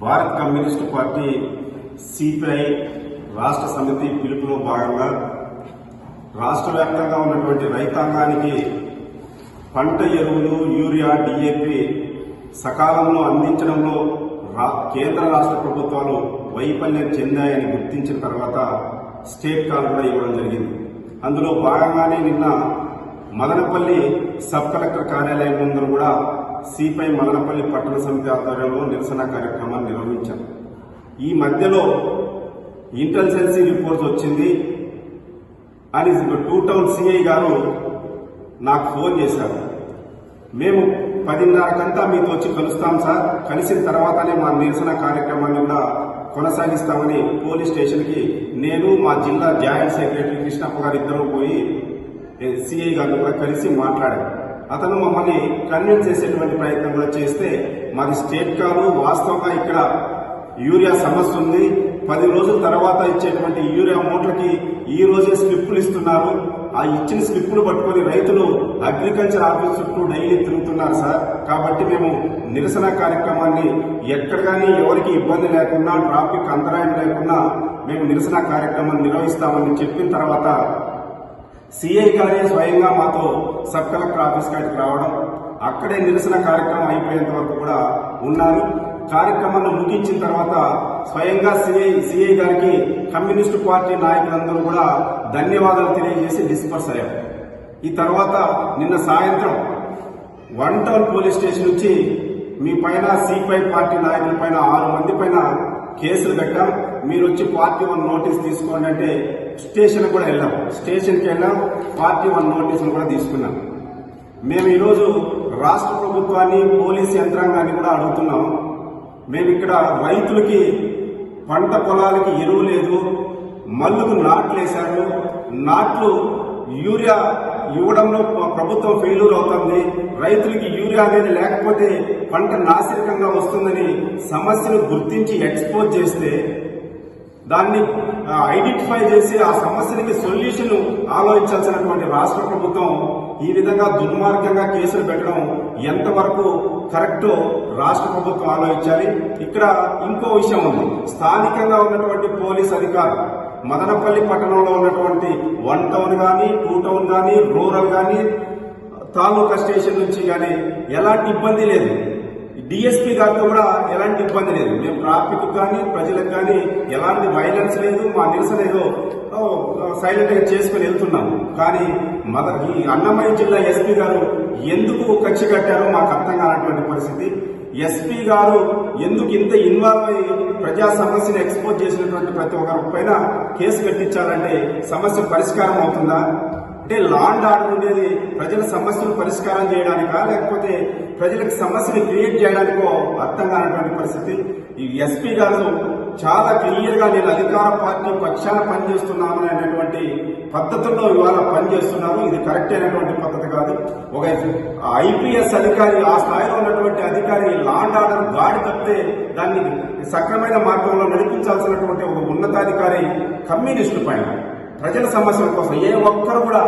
Bharat communist party CPI రాష్ట్ర సమితి పిలుపులో భాగంగా రాష్ట్ర వ్యాప్తంగా ఉన్నటువంటి రైతాంగానికి పంట ఎరువులు యూరియా డిఏపి సకాలంలో అందించడంలో రా- కేంద్ర రాష్ట్ర ప్రభుత్వాలు వైఫల్యం చెందాయని గుర్తించిన తర్వాత స్టేట్ కాల్ కూడా ఇవ్వడం జరిగింది. అందులో భాగంగానే నిన్న మదనపల్లి సబ్ కలెక్టర్ కార్యాలయం ముందు కూడా సిపై మదనపల్లి పట్టణ సమితి ఆధ్వర్యంలో నిరసన కార్యక్రమాన్ని నిర్వహించాం ఈ మధ్యలో ఇంటెలిజెన్సీ రిపోర్ట్ వచ్చింది అని టూ టౌన్ సిఐ గారు నాకు ఫోన్ చేశారు. మేము పదిన్నరకంతా మీతో వచ్చి కలుస్తాం సార్. కలిసిన తర్వాతనే మా నిరసన కార్యక్రమాన్ని కూడా కొనసాగిస్తామని పోలీస్ స్టేషన్కి నేను మా జిల్లా జాయింట్ సెక్రటరీ కృష్ణప్ప గారు ఇద్దరు పోయి సిఐ గారిని కూడా కలిసి మాట్లాడాను అతను మమ్మల్ని కన్విన్స్ చేసేటువంటి ప్రయత్నం కూడా చేస్తే మాది స్టేట్ కాదు వాస్తవంగా ఇక్కడ యూరియా సమస్య ఉంది. పది రోజుల తర్వాత ఇచ్చేటువంటి యూరియా అమౌంట్లకి ఈ రోజే స్లిప్పులు ఇస్తున్నారు. ఆ ఇచ్చిన స్లిప్పులు పట్టుకొని రైతులు అగ్రికల్చర్ ఆఫీస్ చుట్టూ డైలీ తిరుగుతున్నారు సార్. కాబట్టి మేము నిరసన కార్యక్రమాన్ని ఎక్కడ కానీ ఎవరికి ఇబ్బంది లేకుండా ట్రాఫిక్ అంతరాయం లేకుండా మేము నిరసన కార్యక్రమాన్ని నిర్వహిస్తామని చెప్పిన తర్వాత సిఐ గారే స్వయంగా మాతో సబ్ కలెక్టర్ ఆఫీస్ కాడికి రావడం అక్కడే నిరసన కార్యక్రమం అయిపోయేంత వరకు కూడా ఉన్నారు కార్యక్రమాన్ని ముగించిన తర్వాత స్వయంగా సిఐ సిఐ గారికి కమ్యూనిస్టు పార్టీ నాయకులందరూ కూడా ధన్యవాదాలు తెలియజేసి డిస్పర్స్ అయ్యారు ఈ తర్వాత నిన్న సాయంత్రం వన్ టౌన్ పోలీస్ స్టేషన్ నుంచి మీ పైన సిపిఐ పార్టీ నాయకుల పైన ఆరు మంది పైన కేసులు పెట్టాం. మీరు వచ్చి పార్టీ వన్ నోటీస్ తీసుకోండి అంటే స్టేషన్ కూడా వెళ్ళాం. స్టేషన్కి వెళ్ళాం పార్టీ వన్ నోటీసులు కూడా తీసుకున్నాం. మేము ఈరోజు రాష్ట్ర ప్రభుత్వాన్ని పోలీస్ యంత్రాంగాన్ని కూడా అడుగుతున్నాం. మేము ఇక్కడ రైతులకి పంట పొలాలకి ఎరువు లేదు. మల్లుకు నాట్లు వేశారు. నాట్లు యూరియా ఇవ్వడంలో ప్రభుత్వం ఫెయిల్యూర్ అవుతుంది. రైతులకి యూరియా అనేది లేకపోతే పంట నాసిరకంగా వస్తుందని సమస్యను గుర్తించి ఎక్స్పోజ్ చేస్తే దాన్ని ఐడెంటిఫై చేసి ఆ సమస్యలకి సొల్యూషన్ ఆలోచించాల్సినటువంటి రాష్ట్ర ప్రభుత్వం ఈ విధంగా దుర్మార్గంగా కేసులు పెట్టడం ఎంతవరకు కరెక్టో రాష్ట్ర ప్రభుత్వం ఆలోచించాలి. ఇక్కడ ఇంకో విషయం ఉంది. స్థానికంగా ఉన్నటువంటి పోలీస్ అధికారులు మదనపల్లి పట్టణంలో ఉన్నటువంటి వన్ టౌన్ కానీ టూ టౌన్ కానీ రూరల్ కానీ తాలూకా స్టేషన్ నుంచి కానీ ఎలాంటి ఇబ్బంది లేదు. డిఎస్పీ గారితో కూడా ఎలాంటి ఇబ్బంది లేదు. మేము ట్రాఫిక్ కానీ ప్రజలకు కానీ ఎలాంటి వైలెన్స్ లేదు మా నిరసన ఏదో చేసుకుని వెళ్తున్నాము. కానీ మద ఈ అన్నమయ్య జిల్లా ఎస్పీ గారు ఎందుకు కక్ష కట్టారో మాకు అర్థం కానటువంటి పరిస్థితి. ఎస్పీ గారు ఎందుకు ఇంత ఇన్వాల్వ్ అయ్యి ప్రజా సమస్యను ఎక్స్పోజ్ చేసినటువంటి ప్రతి ఒక్కరి పైన కేసు కట్టించాలంటే సమస్య పరిష్కారం అవుతుందా? అంటే లాండ్ ఆర్డర్ ఉండేది ప్రజల సమస్యలు పరిష్కారం చేయడానికా? లేకపోతే ప్రజలకు సమస్యని క్రియేట్ చేయడానికో అర్థం కానటువంటి పరిస్థితి? ఈ ఎస్పీ గారు చాలా క్లియర్గా నేను అధికార పార్టీ పక్షాన పనిచేస్తున్నాను అనేటువంటి పద్ధతుల్లో ఇవాళ పనిచేస్తున్నాము ఇది కరెక్ట్ అయినటువంటి పద్ధతి కాదు. ఒక ఐపీఎస్ అధికారి ఆ స్థాయిలో ఉన్నటువంటి అధికారి లాండ్ ఆర్డర్ గాడి తప్పితే దాన్ని సక్రమైన మార్గంలో నడిపించాల్సినటువంటి ఒక ఉన్నతాధికారి కమ్యూనిస్టు పైన. ప్రజల సమస్యల కోసం ఏ ఒక్కరు కూడా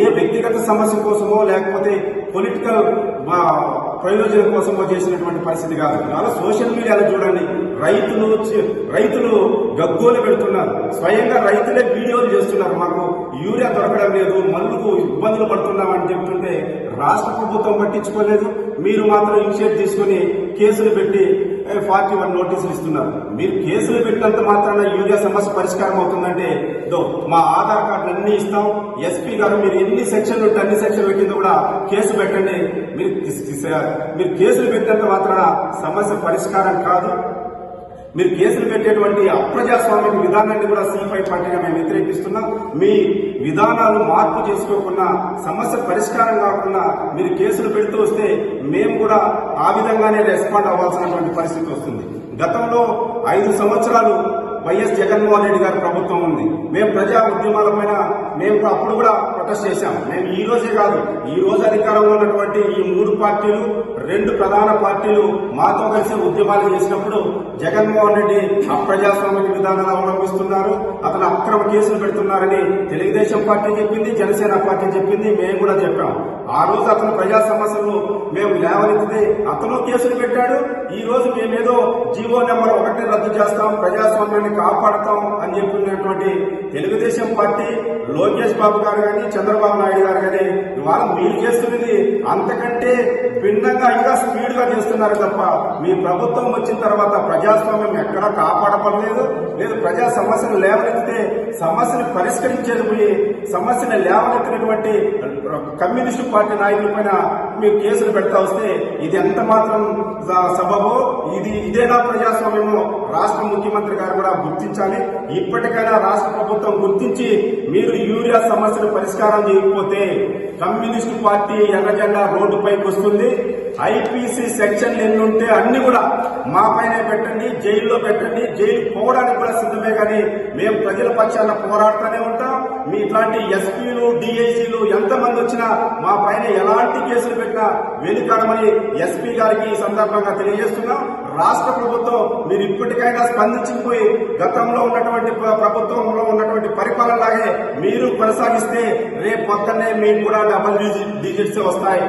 ఏ వ్యక్తిగత సమస్య కోసమో లేకపోతే పొలిటికల్ ప్రయోజనం కోసమో చేసినటువంటి పరిస్థితి కాదు. ఇవాళ సోషల్ మీడియాలో చూడండి. రైతులు రైతులు గగ్గోలు పెడుతున్నారు. స్వయంగా రైతులే వీడియోలు చేస్తున్నారు. మాకు యూరియా దొరకడం లేదు మల్లుకు ఇబ్బందులు పడుతున్నామని చెప్తుంటే రాష్ట్ర ప్రభుత్వం పట్టించుకోలేదు. మీరు మాత్రం ఇనిషియేట్ తీసుకుని కేసులు పెట్టి ఫార్టీ వన్ నోటీసులు ఇస్తున్నారు. మీరు కేసులు పెట్టినంత మాత్రాన యూరియా సమస్య పరిష్కారం అవుతుందంటే దో మా ఆధార్ కార్డు అన్ని ఇస్తాం. ఎస్పీ గారు మీరు ఎన్ని సెక్షన్లు ఉంటే అన్ని సెక్షన్ల కింద కూడా కేసు పెట్టండి. మీరు మీరు కేసులు పెట్టినంత మాత్రాన సమస్య పరిష్కారం కాదు. మీరు కేసులు పెట్టేటువంటి అప్రజాస్వామ్య విధానాన్ని కూడా సిపిఐ పార్టీగా మేము వ్యతిరేకిస్తున్నాం. మీ విధానాలు మార్పు చేసుకోకుండా సమస్య పరిష్కారం కాకుండా మీరు కేసులు పెడుతూ వస్తే మేము కూడా ఆ విధంగానే రెస్పాండ్ అవ్వాల్సినటువంటి పరిస్థితి వస్తుంది. గతంలో ఐదు సంవత్సరాలు వైఎస్ జగన్మోహన్ రెడ్డి గారి ప్రభుత్వం ఉంది. మేము ప్రజా ఉద్యమాల పైన మేము అప్పుడు కూడా ప్రొటెస్ట్ చేశాం. మేము ఈ రోజే కాదు ఈ రోజు అధికారంలో ఉన్నటువంటి ఈ మూడు పార్టీలు రెండు ప్రధాన పార్టీలు మాతో కలిసి ఉద్యమాలు చేసినప్పుడు జగన్మోహన్ రెడ్డి అప్రజాస్వామిక విధానాలు అవలంబిస్తున్నారు. అతను అక్రమ కేసులు పెడుతున్నారని తెలుగుదేశం పార్టీ చెప్పింది జనసేన పార్టీ చెప్పింది మేము కూడా చెప్పాం. ఆ రోజు అతను ప్రజా సమస్యలు మేము లేవనెత్తితే అతను కేసులు పెట్టాడు. ఈ రోజు మేమేదో జీవో నెంబర్ ఒకటి రద్దు చేస్తాం ప్రజాస్వామ్యాన్ని కాపాడతాం అని చెప్పినటువంటి తెలుగుదేశం పార్టీ లోకేష్ బాబు గారు కానీ చంద్రబాబు నాయుడు గారు కానీ ఇవాళ మీరు చేస్తున్నది అంతకంటే భిన్నంగా ఇంకా స్పీడ్గా చేస్తున్నారు తప్ప మీ ప్రభుత్వం వచ్చిన తర్వాత ప్రజాస్వామ్యం ఎక్కడా కాపాడపడలేదు. లేదు ప్రజా సమస్యను లేవనెత్తితే సమస్యను పరిష్కరించేది పోయి సమస్యను లేవనెత్తినటువంటి కమ్యూనిస్టు పార్టీ నాయకుల పైన మీరు కేసులు పెడతా వస్తే ఇది ఎంత మాత్రం సబబో? ఇది ఇదేనా ప్రజాస్వామ్యమో? రాష్ట్ర ముఖ్యమంత్రి గారు కూడా గుర్తించాలి. ఇప్పటికైనా రాష్ట్ర ప్రభుత్వం గుర్తించి మీరు యూరియా సమస్యను పరిష్కారం చేయకపోతే కమ్యూనిస్టు పార్టీ ఎర్రజెండా రోడ్డుపైకి వస్తుంది. ఐపీసీ సెక్షన్లు ఎన్ని ఉంటే అన్ని కూడా మా పైనే పెట్టండి జైల్లో పెట్టండి. జైలు పోవడానికి కూడా సిద్ధమే కానీ మేము ప్రజల పక్షాన పోరాడుతూనే ఉంటాం. మీ ఇట్లాంటి ఎస్పీలు డిఐసీలు ఎంతమంది వచ్చినా మా పైన ఎలాంటి కేసులు పెట్టినా వెనుకాడమని ఎస్పీ గారికి ఈ సందర్భంగా తెలియజేస్తున్నాం. రాష్ట్ర ప్రభుత్వం మీరు ఇప్పటికైనా స్పందించిపోయి గతంలో ఉన్నటువంటి ప్రభుత్వంలో ఉన్నటువంటి పరిపాలనలాగే మీరు కొనసాగిస్తే రేపు పొద్దున్నే మీకు కూడా డబల్ డిజిట్స్ వస్తాయి.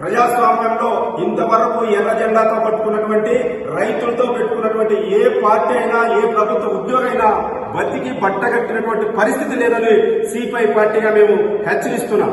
ప్రజాస్వామ్యంలో ఇంతవరకు ఎర్ర జెండాతో పట్టుకున్నటువంటి రైతులతో పెట్టుకున్నటువంటి ఏ పార్టీ అయినా ఏ ప్రభుత్వ ఉద్యోగైనా బతికి బట్టగట్టినటువంటి పరిస్థితి లేదని సిపిఐ పార్టీగా మేము హెచ్చరిస్తున్నాం.